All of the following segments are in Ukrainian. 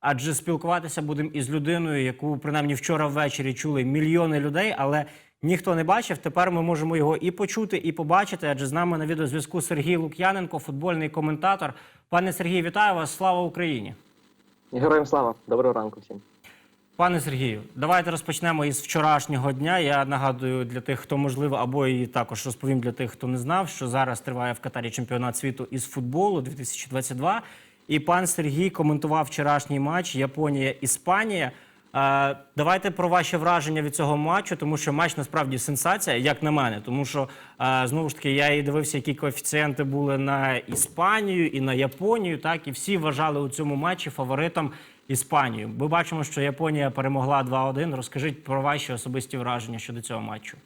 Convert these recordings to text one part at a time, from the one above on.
Адже спілкуватися будемо із людиною, яку принаймні вчора ввечері чули мільйони людей, але ніхто не бачив. Тепер ми можемо його і почути, і побачити. Адже з нами на відеозв'язку Сергій Лук'яненко, футбольний коментатор. Пане Сергію, вітаю вас! Слава Україні! Героям слава, доброго ранку всім. Пане Сергію, давайте розпочнемо із вчорашнього дня. Я нагадую для тих, хто можливо, або і також розповім для тих, хто не знав, що зараз триває в Катарі чемпіонат світу із футболу 2022. І пан Сергій коментував вчорашній матч Японія-Іспанія. Е, давайте про ваші враження від цього матчу, тому що матч насправді сенсація, як на мене. Тому що е, знову ж таки я і дивився, які коефіцієнти були на Іспанію і на Японію. Так і всі вважали у цьому матчі фаворитом Іспанію. Ми бачимо, що Японія перемогла 2-1. Розкажіть про ваші особисті враження щодо цього матчу.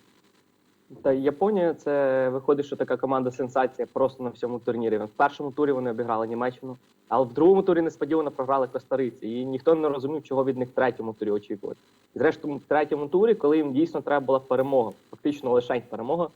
Та Японія це виходить, що така команда сенсація просто на всьому турнірі. В першому турі вони обіграли Німеччину, але в другому турі несподівано програли Коста-Риці. І ніхто не розумів, чого від них в третьому турі очікувати. Зрештою, в третьому турі, коли їм дійсно треба була перемога, фактично лише перемога,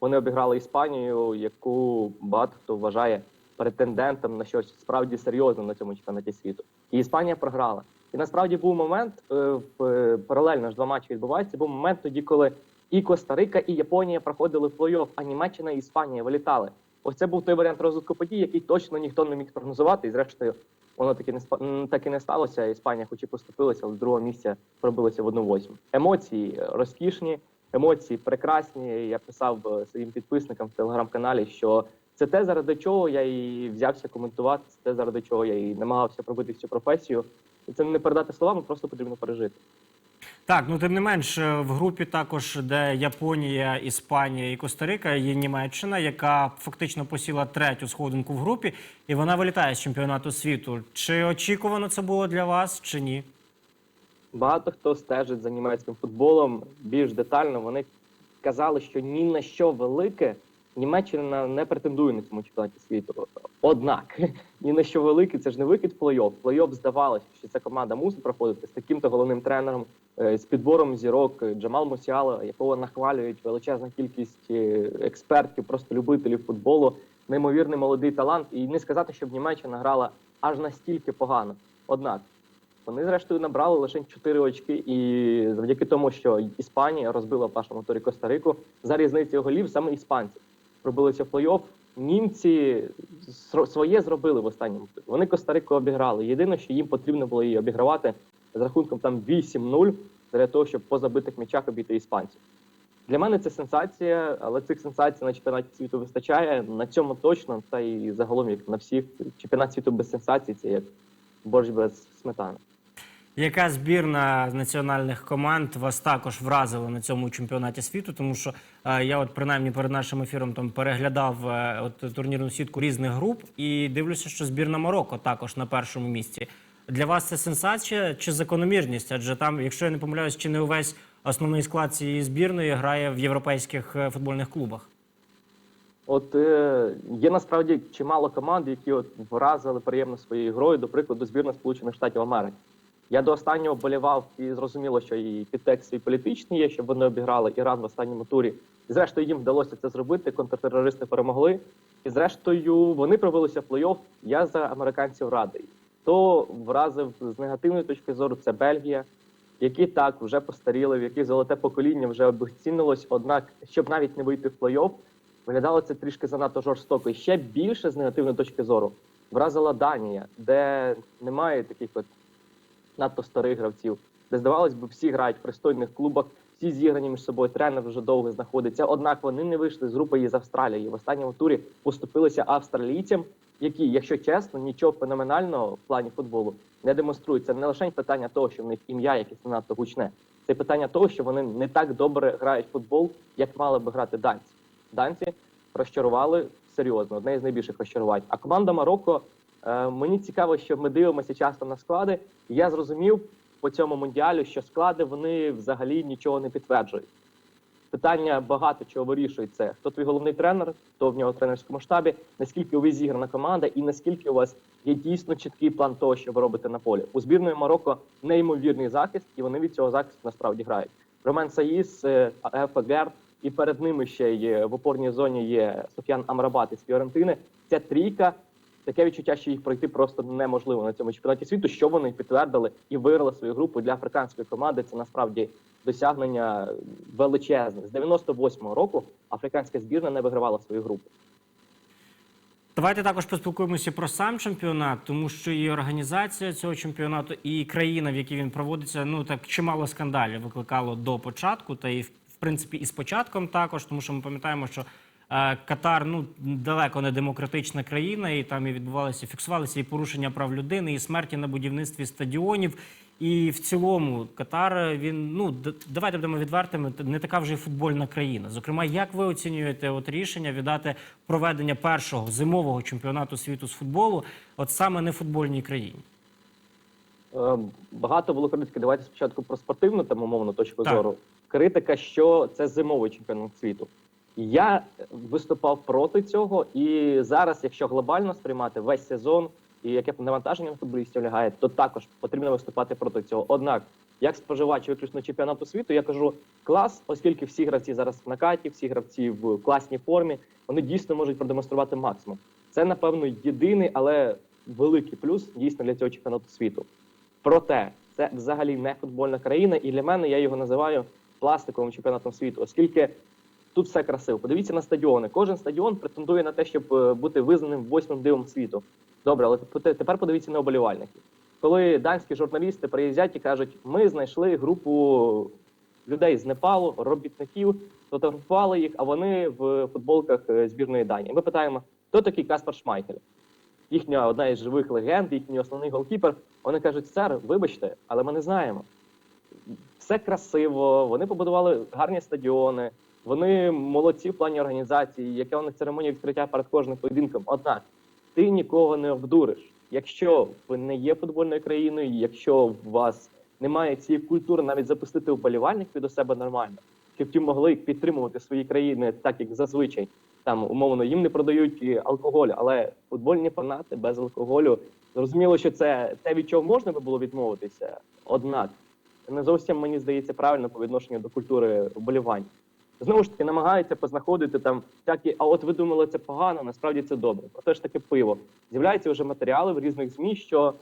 вони обіграли Іспанію, яку багато хто вважає претендентом на щось справді серйозне на цьому чемпіонаті світу. І Іспанія програла. І насправді був момент е, в е, паралельно ж два матчі відбуваються. Був момент тоді, коли і Коста-Рика, і Японія проходили плей-офф, а Німеччина і Іспанія вилітали. Ось це був той варіант розвитку подій, який точно ніхто не міг спрогнозувати. І зрештою, воно таки не спа- так і не сталося. Іспанія, хоч і поступилася, але з другого місця пробилася в одну восьму. Емоції е, розкішні, емоції прекрасні. Я писав е, своїм підписникам в телеграм-каналі, що це те, заради чого я і взявся коментувати, це те, заради чого я і намагався пробити цю професію. І це не передати словами, просто потрібно пережити. Так, ну тим не менш, е, в групі також, де Японія, Іспанія і Коста-Рика, є Німеччина, яка фактично посіла третю сходинку в групі, і вона вилітає з чемпіонату світу. Чи очікувано це було для вас, чи ні? Багато хто стежить за німецьким футболом більш детально. Вони казали, що ні на що велике Німеччина не претендує на цьому чемпіонаті світу. Однак ні на що велике це ж не вихід в плей-офф. Плей-офф здавалося, що ця команда мусить проходити з таким-то головним тренером, з підбором зірок е, Джамал Мусіала, якого нахвалюють величезна кількість е, експертів, просто любителів футболу, неймовірний молодий талант. І не сказати, щоб Німеччина грала аж настільки погано. Однак вони зрештою набрали лише 4 очки, і завдяки тому, що Іспанія розбила в першому турі Коста-Рику, за різницею голів саме іспанці пробилися в плей-офф. Німці своє зробили в останньому. Вони Коста-Рику обіграли. Єдине, що їм потрібно було її обігравати з рахунком там 8-0 для того, щоб по забитих м'ячах обійти іспанців. Для мене це сенсація, але цих сенсацій на чемпіонаті світу вистачає. На цьому точно, та і загалом як на всіх чемпіонат світу без сенсацій це як борщ без сметани. Яка збірна з національних команд вас також вразила на цьому чемпіонаті світу? Тому що е, я, от принаймні, перед нашим ефіром там переглядав е, от турнірну сітку різних груп і дивлюся, що збірна Марокко також на першому місці. Для вас це сенсація чи закономірність? Адже там, якщо я не помиляюсь, чи не увесь основний склад цієї збірної грає в європейських е, футбольних клубах. От е, є насправді чимало команд, які от вразили приємно своєю грою, до прикладу, збірна Сполучених Штатів Америки. Я до останнього болівав і зрозуміло, що і підтекст свій політичний є, щоб вони обіграли Іран в останньому турі. І зрештою їм вдалося це зробити. Контртерористи перемогли. І зрештою вони пробилися в плей-офф. Я за американців радий. Хто вразив з негативної точки зору, це Бельгія, які так вже постаріли, в яких золоте покоління вже обезцінилось. Однак, щоб навіть не вийти в плей-офф, виглядало це трішки занадто жорстоко. І ще більше з негативної точки зору вразила Данія, де немає таких от надто старих гравців, де здавалось би, всі грають в пристойних клубах, всі зіграні між собою. Тренер вже довго знаходиться. Однак вони не вийшли з групи із Австралії. В останньому турі поступилися австралійцям, які, якщо чесно, нічого феноменального в плані футболу не демонструють. Це не лише питання того, що в них ім'я якесь не надто гучне. Це питання того, що вони не так добре грають в футбол, як мали би грати данці. Данці розчарували серйозно, одне із найбільших розчарувань. А команда Марокко Е, Мені цікаво, що ми дивимося часто на склади. І я зрозумів по цьому мундіалю, що склади вони взагалі нічого не підтверджують. Питання багато чого вирішують це. Хто твій головний тренер, хто в нього в тренерському штабі, наскільки вас зіграна команда, і наскільки у вас є дійсно чіткий план того, що ви робите на полі. У збірної Марокко неймовірний захист, і вони від цього захисту насправді грають. Ромен Саїс, е, Ефагер, і перед ними ще є в опорній зоні є Софіан Амрабат із Фіорентини. Ця трійка таке відчуття, що їх пройти просто неможливо на цьому чемпіонаті світу. Що вони підтвердили і виграли свою групу для африканської команди. Це насправді досягнення величезне. З 98-го року африканська збірна не вигравала свою групу. Давайте також поспілкуємося про сам чемпіонат, тому що і організація цього чемпіонату, і країна, в якій він проводиться, ну так чимало скандалів викликало до початку, та і в принципі і з початком також, тому що ми пам'ятаємо, що е, Катар ну далеко не демократична країна, і там і відбувалися, фіксувалися і порушення прав людини, і смерті на будівництві стадіонів. І в цілому Катар він ну давайте будемо відвертими, не така вже й футбольна країна. Зокрема, як ви оцінюєте от рішення віддати проведення першого зимового чемпіонату світу з футболу, от саме не футбольній країні? Е, Багато було критики. Давайте спочатку про спортивну там умовну точку Так. зору. Критика, що це зимовий чемпіонат світу. Я виступав проти цього, і зараз, якщо глобально сприймати весь сезон і яке навантаження на футболістів лягає, то також потрібно виступати проти цього. Однак, як споживач виключно чемпіонату світу, я кажу клас, оскільки всі гравці зараз в накаті, всі гравці в класній формі, вони дійсно можуть продемонструвати максимум. Це, напевно, єдиний, але великий плюс дійсно для цього чемпіонату світу. Проте це взагалі не футбольна країна, і для мене я його називаю пластиковим чемпіонатом світу, оскільки тут все красиво. Подивіться на стадіони. Кожен стадіон претендує на те, щоб е, бути визнаним восьмим дивом світу. Добре, але тепер- подивіться на оболівальників. Коли данські журналісти приїздять і кажуть, ми знайшли групу людей з Непалу, робітників, фотографували їх, а вони в футболках е, збірної Данії. Ми питаємо, хто такий Каспар Шмайхель? Їхня одна із живих легенд, їхній основний голкіпер. Вони кажуть, сер, вибачте, але ми не знаємо. Все красиво, вони побудували гарні стадіони, вони молодці в плані організації, яке у них церемонія відкриття перед кожним поєдинком. Однак ти нікого не обдуриш. Якщо ви не є футбольною країною, якщо у вас немає цієї культури навіть запустити вболівальників до себе нормально, щоб ті могли підтримувати свої країни так, як зазвичай. Там умовно їм не продають алкоголь, але футбольні фанати без алкоголю зрозуміло, що це те, від чого можна би було відмовитися. Однак не зовсім мені здається правильно по відношенню до культури вболівань. Знову ж таки, намагаються познаходити там всякі, а от ви думали, це погано, насправді це добре. Проте ж таки пиво. З'являються вже матеріали в різних ЗМІ, що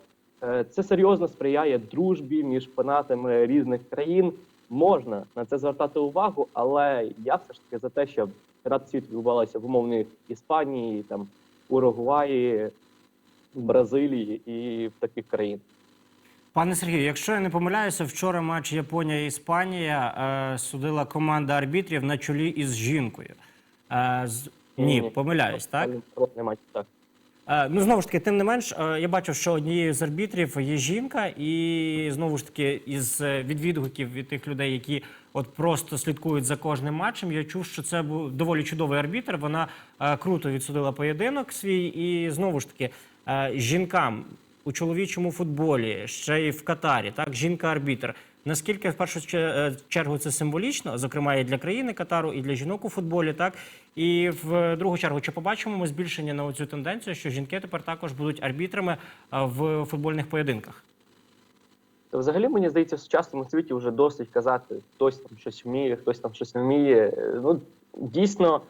е, це серйозно сприяє дружбі між фанатами різних країн. Можна на це звертати увагу, але я все ж таки за те, щоб Рад світу відбувалася в умовній Іспанії, там Уругваї, Бразилії і в таких країн. Пане Сергію, якщо я не помиляюся, вчора матч Японія-Іспанія е, судила команда арбітрів на чолі із жінкою. Е, з... Ні, Ні-ні. помиляюсь, так? Немає так. Е, Ну, знову ж таки, тим не менш, е, я бачив, що однією з арбітрів є жінка, і знову ж таки, із е, від відгуків від тих людей, які от просто слідкують за кожним матчем, я чув, що це був доволі чудовий арбітр. Вона е, круто відсудила поєдинок свій, і знову ж таки, е, жінкам у чоловічому футболі, ще й в Катарі, так, жінка-арбітр. Наскільки в першу е, чергу це символічно, зокрема і для країни Катару, і для жінок у футболі, так і в другу чергу, чи побачимо ми збільшення на цю тенденцію, що жінки тепер також будуть арбітрами в футбольних поєдинках? Взагалі, мені здається, в сучасному світі вже досить казати, хтось там щось вміє, хтось там щось не вміє. Ну, дійсно,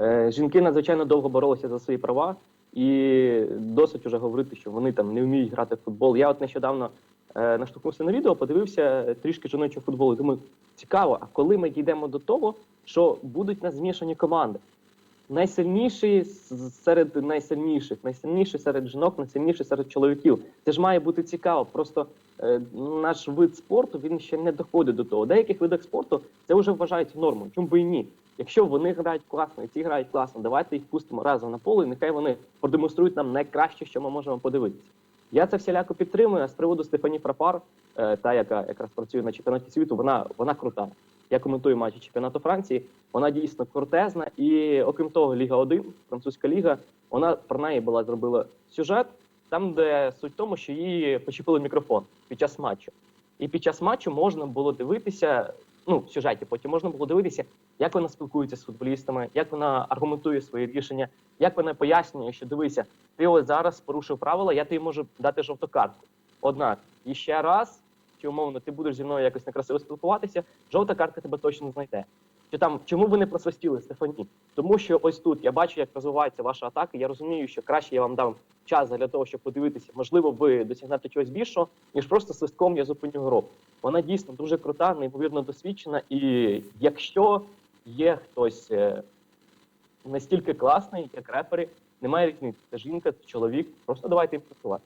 е, жінки надзвичайно довго боролися за свої права, і досить вже говорити, що вони там не вміють грати в футбол. Я от нещодавно е, наштовхнувся на відео, подивився трішки жіночого футболу. і Думаю, цікаво, а коли ми дійдемо до того, що будуть нас змішані команди? Найсильніші серед найсильніших, найсильніші серед жінок, найсильніші серед чоловіків. Це ж має бути цікаво. Просто е, наш вид спорту він ще не доходить до того. Деяких видах спорту це вже вважають нормою. Чому би і ні? Якщо вони грають класно, і ці грають класно, давайте їх пустимо разом на поле, і нехай вони продемонструють нам найкраще, що ми можемо подивитися. Я це всіляко підтримую. А з приводу Стефані Фрапар, е, та яка якраз працює на чемпіонаті світу, вона вона крута. Я коментую матчі чемпіонату Франції. Вона дійсно крутезна. І окрім того, Ліга 1, французька ліга, вона про неї була зробила сюжет, там, де суть в тому, що її почепили мікрофон під час матчу. І під час матчу можна було дивитися. Ну, в сюжеті потім можна було дивитися, як вона спілкується з футболістами, як вона аргументує свої рішення, як вона пояснює, що дивися, ти ось зараз порушив правила, я тобі можу дати жовту картку. Однак, і ще раз, чи умовно ти будеш зі мною якось некрасиво спілкуватися, жовта картка тебе точно знайде. Чи там чому ви не просвистіли, Стефані? Тому що ось тут я бачу, як розвивається ваша атака. Я розумію, що краще я вам дам час для того, щоб подивитися. Можливо, ви досягнете чогось більшого, ніж просто свистком я зупиню гру. Вона дійсно дуже крута, неймовірно досвідчена. І якщо є хтось е, настільки класний, як репери, немає різниці. Це жінка, це чоловік. Просто давайте їм працювати.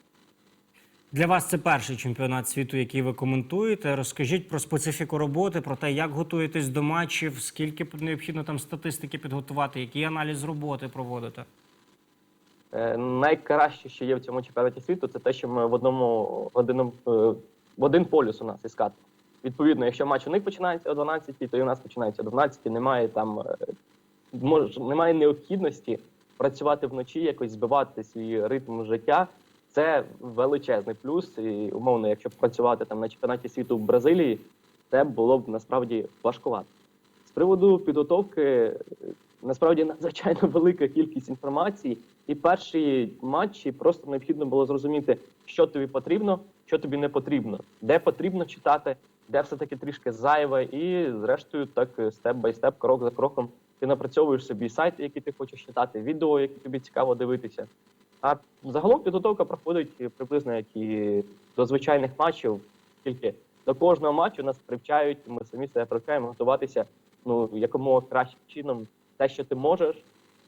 Для вас це перший чемпіонат світу, який ви коментуєте. Розкажіть про специфіку роботи, про те, як готуєтесь до матчів, скільки необхідно там статистики підготувати, який аналіз роботи проводите. Е, найкраще, що є в цьому чемпіонаті світу, це те, що ми в одному в одному е, в один полюс у нас із катом. Відповідно, якщо матч у них починається о 12, то і у нас починається о 12. Немає там е, мож, немає необхідності працювати вночі, якось збивати свій ритм життя. Це величезний плюс. І умовно, якщо працювати там на чемпіонаті світу в Бразилії, це було б насправді важкувато. З приводу підготовки, насправді надзвичайно велика кількість інформації, і перші матчі просто необхідно було зрозуміти, що тобі потрібно, що тобі не потрібно, де потрібно читати, де все таки трішки зайве, і зрештою, так степ бай степ, крок за кроком, ти напрацьовуєш собі сайти, які ти хочеш читати, відео, які тобі цікаво дивитися. А загалом підготовка проходить приблизно як і до звичайних матчів, тільки до кожного матчу нас привчають, ми самі себе привчаємо готуватися ну якомога кращим чином, те, що ти можеш,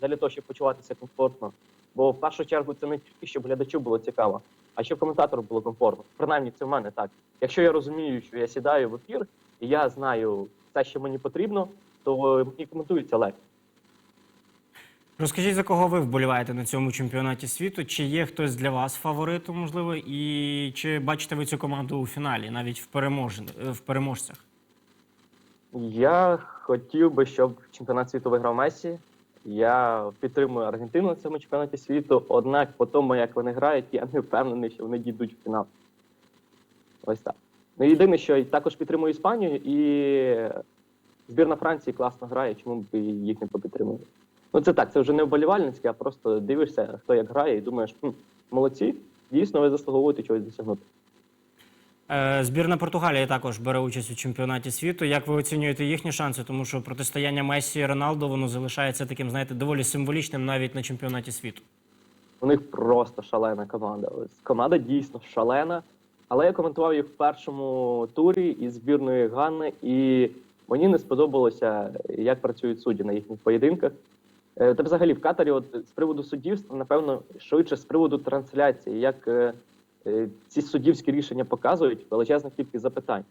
для того, щоб почуватися комфортно. Бо в першу чергу це не тільки щоб глядачу було цікаво, а щоб коментатору було комфортно. Принаймні, це в мене так. Якщо я розумію, що я сідаю в ефір і я знаю те, що мені потрібно, то мені коментується легко. Розкажіть, за кого ви вболіваєте на цьому чемпіонаті світу? Чи є хтось для вас фаворитом, можливо, і чи бачите ви цю команду у фіналі, навіть в, перемож... в переможцях? Я хотів би, щоб чемпіонат світу виграв Месі. Я підтримую Аргентину на цьому чемпіонаті світу. Однак, по тому, як вони грають, я не впевнений, що вони дійдуть в фінал. Ось так. Ну, єдине, що я також підтримую Іспанію, і збірна Франції класно грає, чому б їх не попідтримувати. Ну, це так, це вже не вболівальницьке, а просто дивишся, хто як грає, і думаєш, хм, молодці, дійсно, ви заслуговуєте чогось досягнути. Е, Збірна Португалії також бере участь у чемпіонаті світу. Як ви оцінюєте їхні шанси? Тому що протистояння Месі і Роналдо воно залишається таким, знаєте, доволі символічним навіть на чемпіонаті світу. У них просто шалена команда. Команда дійсно шалена. Але я коментував їх в першому турі із збірної Ганни, і мені не сподобалося, як працюють судді на їхніх поєдинках. Е, Та взагалі в Катарі, от з приводу суддівства, напевно, швидше з приводу трансляції, як е, е, ці суддівські рішення показують величезна кількість запитань.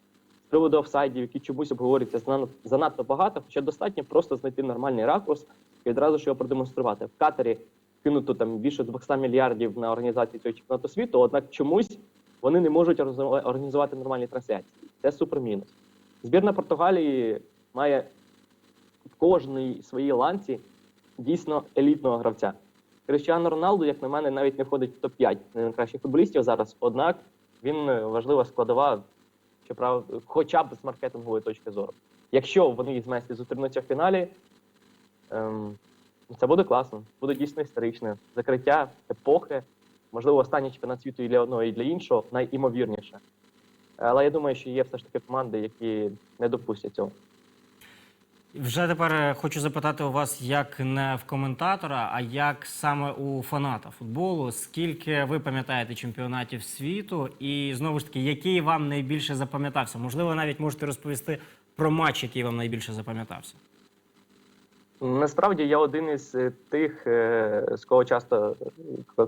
З приводу офсайдів, які чомусь обговорюються занадто багато, хоча достатньо просто знайти нормальний ракурс і одразу ж його продемонструвати. В Катарі кинуто там більше 200 мільярдів на організацію цього чемпіонату світу, однак чомусь вони не можуть організувати нормальні трансляції. Це супер мінус. Збірна Португалії має в кожній своїй ланці дійсно елітного гравця. Крищано Роналду, як на мене, навіть не входить в топ-5 найкращих футболістів зараз. Однак він е, важлива складова, щоправда, хоча б з маркетингової точки зору. Якщо вони з Месі зустрінуться в фіналі, ем, це буде класно, буде дійсно історичне закриття епохи. Можливо, останній чемпіонат світу і для одного, і для іншого найімовірніше. Але я думаю, що є все ж таки команди, які не допустять цього. Вже тепер е, хочу запитати у вас, як не в коментатора, а як саме у фаната футболу. Скільки ви пам'ятаєте чемпіонатів світу, і знову ж таки, який вам найбільше запам'ятався? Можливо, навіть можете розповісти про матч, який вам найбільше запам'ятався. Насправді я один із е, тих, е, з кого часто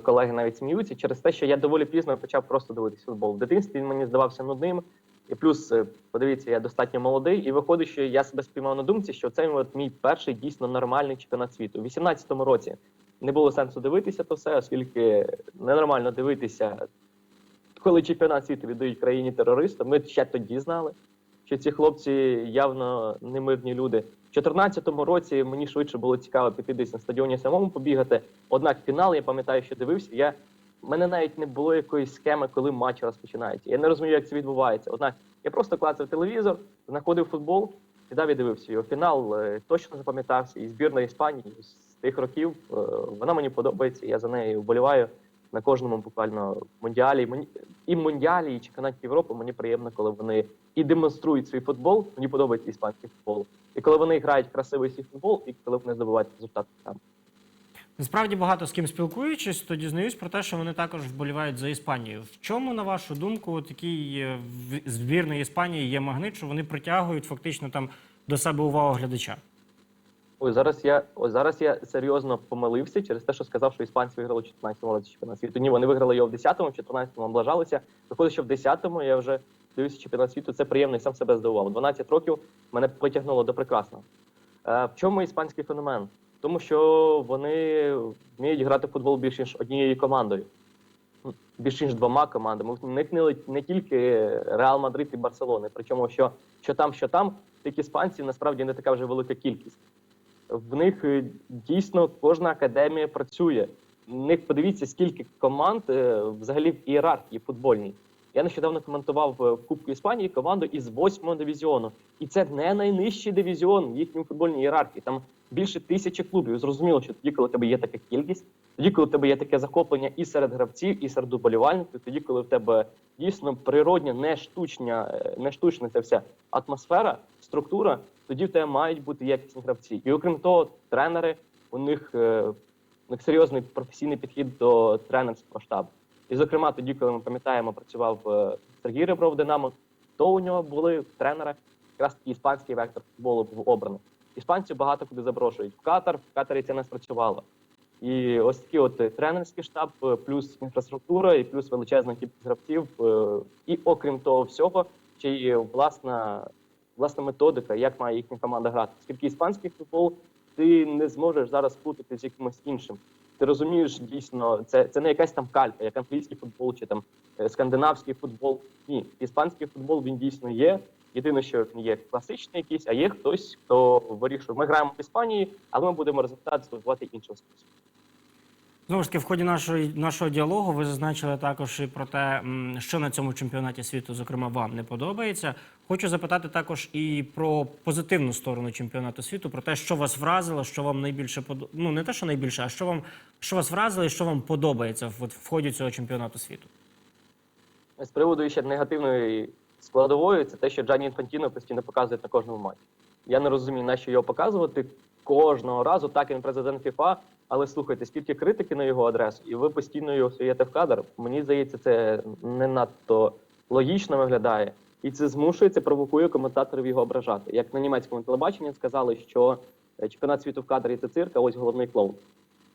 колеги навіть сміються, через те, що я доволі пізно почав просто дивитися футбол. В дитинстві він мені здавався нудним. І плюс, е, подивіться, я достатньо молодий, і виходить, що я себе спіймав на думці, що це от мій перший дійсно нормальний чемпіонат світу. У 18-му році не було сенсу дивитися то все, оскільки ненормально дивитися, коли чемпіонат світу віддають країні терористам. Ми ще тоді знали, що ці хлопці явно не мирні люди. В 2014 році мені швидше було цікаво піти десь на стадіоні самому побігати. Однак фінал, я пам'ятаю, що дивився. Я в мене навіть не було якоїсь схеми, коли матч розпочинається. Я не розумію, як це відбувається. Однак я просто клацав телевізор, знаходив футбол, сідав і дивився його. Фінал е, точно запам'ятався. І збірна Іспанії з тих років е, вона мені подобається. Я за нею вболіваю. на кожному буквально мундіалі. І мундіалі, і чемпіонаті Європи мені приємно, коли вони і демонструють свій футбол. Мені подобається іспанський футбол. І коли вони грають красивий свій футбол, і коли вони здобувають результати там. Насправді багато з ким спілкуючись, то дізнаюсь про те, що вони також вболівають за Іспанію. В чому, на вашу думку, такий е, збірної Іспанії є магнит, що вони притягують фактично там до себе увагу глядача? Ой, зараз я ось зараз я серйозно помилився через те, що сказав, що іспанці виграли в 14-му році чемпіонат світу. Ні, вони виграли його в 10-му, в 14-му облажалися. Виходить, що в 10-му я вже дивився чемпіонат світу. Це приємно і сам себе здивував. 12 років мене потягнуло до прекрасного. Е, в чому іспанський феномен? Тому, що вони вміють грати в футбол більш ніж однією командою, Ну, більш ніж двома командами. В них не, не тільки Реал Мадрид і Барселони. Причому, що, що там, що там, тих іспанців насправді не така вже велика кількість в них е, дійсно кожна академія працює. В них подивіться, скільки команд е, взагалі в ієрархії футбольній. Я нещодавно коментував е, в Кубку Іспанії команду із восьмого дивізіону. І це не найнижчий дивізіон в їхній футбольній ієрархії. Там більше тисячі клубів. Зрозуміло, що тоді, коли у тебе є така кількість, тоді, коли у тебе є таке захоплення і серед гравців, і серед уболівальників, тоді, коли в тебе дійсно природня, не штучна, е, не штучна ця вся атмосфера, структура, тоді в тебе мають бути якісні гравці. І окрім того, тренери у них, е, у них серйозний професійний підхід до тренерського штабу. І, зокрема, тоді, коли ми пам'ятаємо, працював е, Сергій Ребров Динамо, то у нього були тренери, якраз такий іспанський вектор футболу був обраний. Іспанців багато куди запрошують. В Катар, в Катарі це не спрацювало. І ось такий от е, тренерський штаб, е, плюс інфраструктура, і плюс величезна кількість гравців. е, І окрім того всього, ще й власна, власна методика, як має їхня команда грати. Оскільки іспанський футбол ти не зможеш зараз плутати з якимось іншим. Ти розумієш дійсно, це, це не якась там калька, як англійський футбол чи там скандинавський футбол. Ні, іспанський футбол він дійсно є. Єдине, що він є класичний якийсь, а є хтось, хто вирішує. Ми граємо в Іспанії, але ми будемо результат здобувати іншим способом. Знову ж таки, в ході нашої, нашого діалогу ви зазначили також і про те, що на цьому чемпіонаті світу, зокрема, вам не подобається. Хочу запитати також і про позитивну сторону чемпіонату світу, про те, що вас вразило, що вам найбільше подо... ну не те, що найбільше, а що вам що вас вразило і що вам подобається в, в ході цього чемпіонату світу. З приводу ще негативної складової, це те, що Джані Інфантіно постійно показує на кожному матчі. Я не розумію, на що його показувати кожного разу. Так він президент ФІФА, але слухайте, скільки критики на його адресу, і ви постійно його суєте в кадр. Мені здається, це не надто логічно виглядає. І це змушує, це провокує коментаторів його ображати. Як на німецькому телебаченні сказали, що е, чемпіонат світу в кадрі це цирк, а ось головний клоун.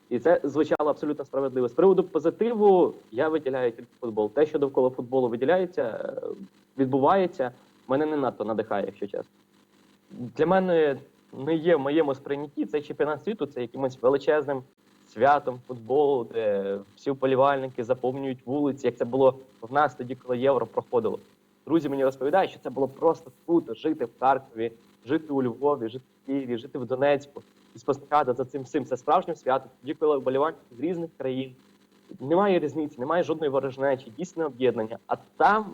І це звучало абсолютно справедливо. З приводу позитиву я виділяю тільки футбол. Те, що довкола футболу виділяється, е, відбувається, мене не надто надихає, якщо чесно. Для мене не є в моєму сприйнятті цей чемпіонат світу, це якимось величезним святом футболу, де всі вболівальники заповнюють вулиці, як це було в нас тоді, коли євро проходило. Друзі мені розповідають, що це було просто круто жити в Харкові, жити у Львові, жити Києві, жити в Донецьку і спостерігати за цим всім. Це справжнє свято. Тоді, коли вболівальники з різних країн. Немає різниці, немає жодної ворожнечі, дійсне об'єднання. А там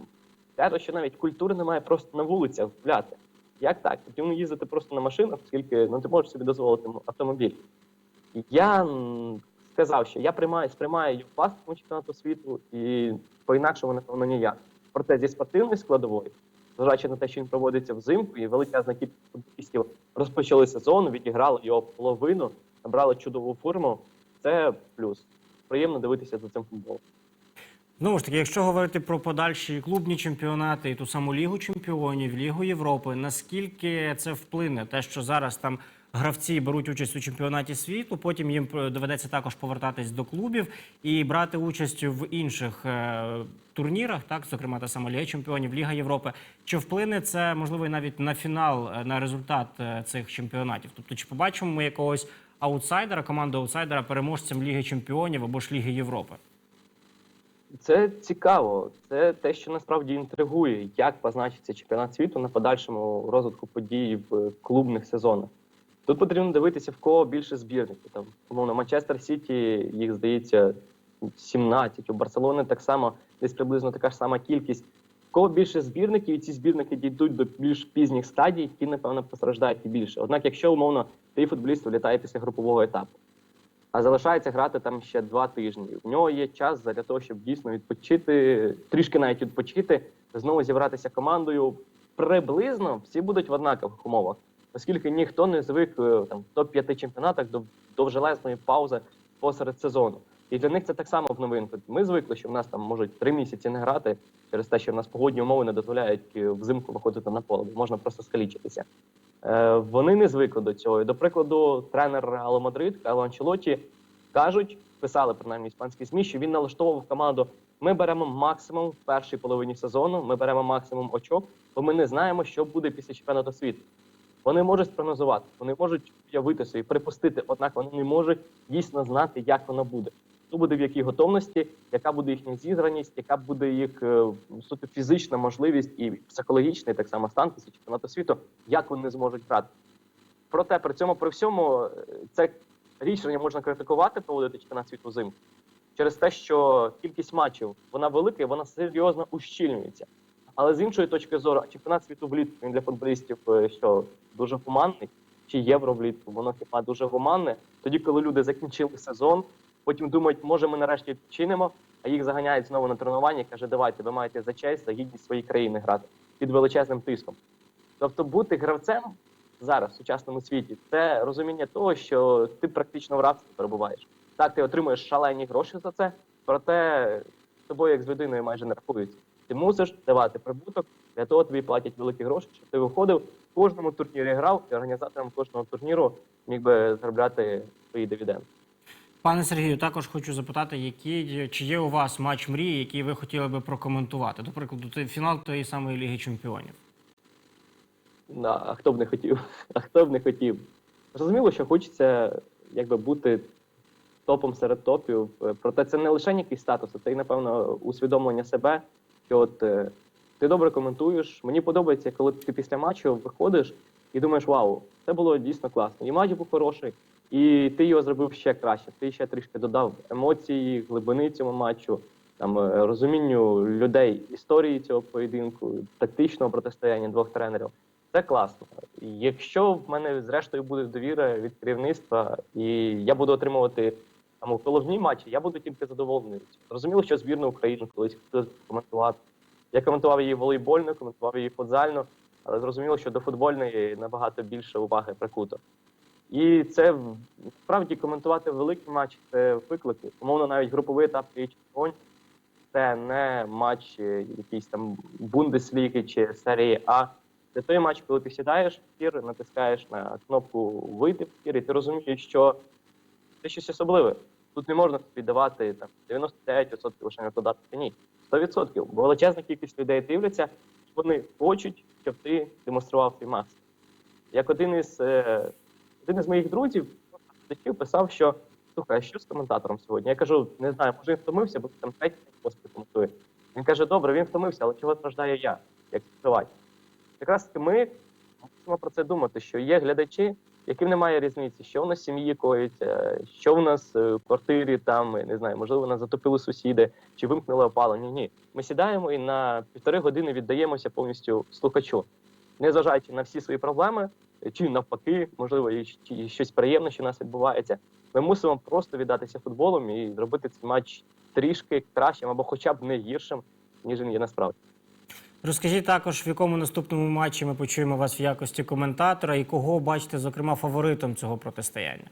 кажуть, що навіть культури немає просто на вулицях гуляти. Як так? Потрібно їздити просто на машинах, оскільки ну, ти можеш собі дозволити автомобіль. Я сказав, що я приймаю, сприймаю її чемпіонату світу, і по-інакшому, напевно, ніяк. Проте зі спортивної складової, зважаючи на те, що він проводиться взимку, і величезна кількість футболістів розпочали сезон, відіграли його половину, набрали чудову форму. Це плюс. Приємно дивитися за цим футболом. Знову ж таки, якщо говорити про подальші клубні чемпіонати і ту саму Лігу чемпіонів, Лігу Європи, наскільки це вплине? Те, що зараз там гравці беруть участь у чемпіонаті світу, потім їм е, доведеться також повертатись до клубів і брати участь в інших е, турнірах, так, зокрема та сама Ліга чемпіонів, Ліга Європи. Чи вплине це можливо навіть на фінал, е, на результат цих чемпіонатів? Тобто, чи побачимо ми якогось аутсайдера, команду аутсайдера переможцем Ліги Чемпіонів або ж Ліги Європи? Це цікаво. Це те, що насправді інтригує, як позначиться чемпіонат світу на подальшому розвитку подій в клубних сезонах. Тут потрібно дивитися, в кого більше збірників. Там, умовно, Манчестер Сіті, їх здається, 17, у Барселони так само десь приблизно така ж сама кількість. В кого більше збірників, і ці збірники дійдуть до більш пізніх стадій, ті, напевно, постраждають і більше. Однак, якщо умовно твій футболіст вилітає після групового етапу, а залишається грати там ще два тижні. У нього є час для того, щоб дійсно відпочити, трішки навіть відпочити, знову зібратися командою. Приблизно всі будуть в однакових умовах, оскільки ніхто не звик е, там в топ-5 чемпіонатах до довжелезної паузи посеред сезону. І для них це так само в новинку. Ми звикли, що в нас там можуть три місяці не грати через те, що в нас погодні умови не дозволяють е, взимку виходити на поле, бо можна просто скалічитися. Е, вони не звикли до цього. І, до прикладу, тренер Реалу Мадрид Карло Анчелоті кажуть, писали принаймні іспанські СМІ, що він налаштовував команду. Ми беремо максимум в першій половині сезону. Ми беремо максимум очок, бо ми не знаємо, що буде після чемпіонату світу. Вони можуть спрогнозувати, вони можуть уявити собі, припустити, однак вони не можуть дійсно знати, як воно буде. Хто буде в якій готовності, яка буде їхня зіграність, яка буде їх е, суто фізична можливість і психологічний так само стан після чемпіонату світу, як вони зможуть грати. Проте при цьому при всьому е, це рішення можна критикувати, проводити чемпіонат світу взимку через те, що кількість матчів вона велика і вона серйозно ущільнюється. Але з іншої точки зору, чемпіонат світу влітку він для футболістів е, що дуже гуманний, чи євро влітку, воно хіба дуже гуманне. Тоді, коли люди закінчили сезон, потім думають, може ми нарешті відпочинемо, а їх заганяють знову на тренування і каже, давайте, ви маєте за честь, за гідність своєї країни грати під величезним тиском. Тобто бути гравцем зараз в сучасному світі це розуміння того, що ти практично в рабстві перебуваєш. Так, ти отримуєш шалені гроші за це, проте з тобою як з людиною майже не рахується. Ти мусиш давати прибуток, для того тобі платять великі гроші, щоб ти виходив в кожному турнірі грав, і організатором кожного турніру міг би заробляти свої дивіденди. Пане Сергію, також хочу запитати, які, чи є у вас матч мрії, який ви хотіли би прокоментувати? До прикладу, фінал тієї самої Ліги Чемпіонів. Да, а хто б не хотів? А хто б не хотів? Зрозуміло, що хочеться якби бути топом серед топів. Проте це не лише якийсь статус, а це і, напевно, усвідомлення себе, що от е, ти добре коментуєш. Мені подобається, коли ти після матчу виходиш і думаєш, вау, це було дійсно класно. І матч був хороший, і ти його зробив ще краще. Ти ще трішки додав емоції, глибини цьому матчу, там е, розумінню людей, історії цього поєдинку, тактичного протистояння двох тренерів. Це класно. Якщо в мене зрештою буде довіра від керівництва, і я буду отримувати там головні матчі, я буду тільки задоволений. Зрозуміло, що збірну України колись хтось коментувати. Я коментував її волейбольно, коментував її футзально, але зрозуміло, що до футбольної набагато більше уваги прикуто. І це справді коментувати великі матчі це виклики. Умовно, навіть груповий етап Ліги Чемпіонів це не матч е, якийсь там Бундесліги чи серії А. Це той матч, коли ти сідаєш в ефір, натискаєш на кнопку вийти в ефір, і ти розумієш, що це щось особливе. Тут не можна собі давати там 99% лише викладати. Ні, 100%. Бо величезна кількість людей дивляться, вони хочуть, щоб ти демонстрував свій максимум. Як один із е, один із моїх друзів глядачів писав, що слухай, а що з коментатором сьогодні? Я кажу, не знаю, може він втомився, бо там третій поспіль коментує. Він каже, добре, він втомився, але чого страждаю я, як співати? Якраз ми мусимо про це думати, що є глядачі, яким немає різниці, що в нас в сім'ї коїться, що в нас е, в квартирі, там не знаю, можливо, нас затопили сусіди чи вимкнули опалення. Ні, ми сідаємо і на півтори години віддаємося повністю слухачу, незважаючи на всі свої проблеми, чи навпаки, можливо, і щось приємне, що у нас відбувається. Ми мусимо просто віддатися футболом і зробити цей матч трішки кращим або хоча б не гіршим, ніж він є насправді. Розкажіть також, в якому наступному матчі ми почуємо вас в якості коментатора і кого бачите, зокрема, фаворитом цього протистояння?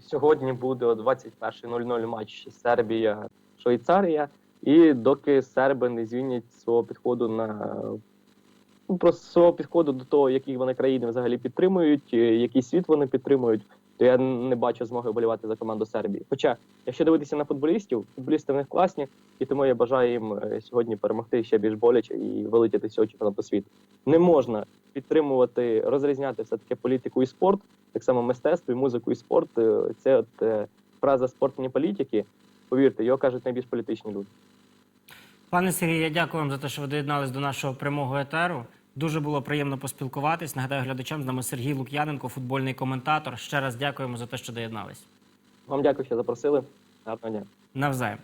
Сьогодні буде о 21.00 матч Сербія Швейцарія. І доки серби не звільнять свого підходу на ну, просто свого підходу до того, які вони країни взагалі підтримують, е, який світ вони підтримують, то я не бачу змоги вболівати за команду Сербії. Хоча, якщо дивитися на футболістів, футболісти в них класні, і тому я бажаю їм е, сьогодні перемогти ще більш боляче і вилетіти з цього чемпіонату світу. Не можна підтримувати, розрізняти все таки політику і спорт, так само мистецтво, і музику і спорт. Е, Це от е, фраза спорт політики. Повірте, його кажуть найбільш політичні люди. Пане Сергію, я дякую вам за те, що ви доєднались до нашого прямого етеру. Дуже було приємно поспілкуватись. Нагадаю глядачам з нами Сергій Лук'яненко, футбольний коментатор. Ще раз дякуємо за те, що доєднались. Вам дякую, що запросили. Гарного дня. Навзаєм.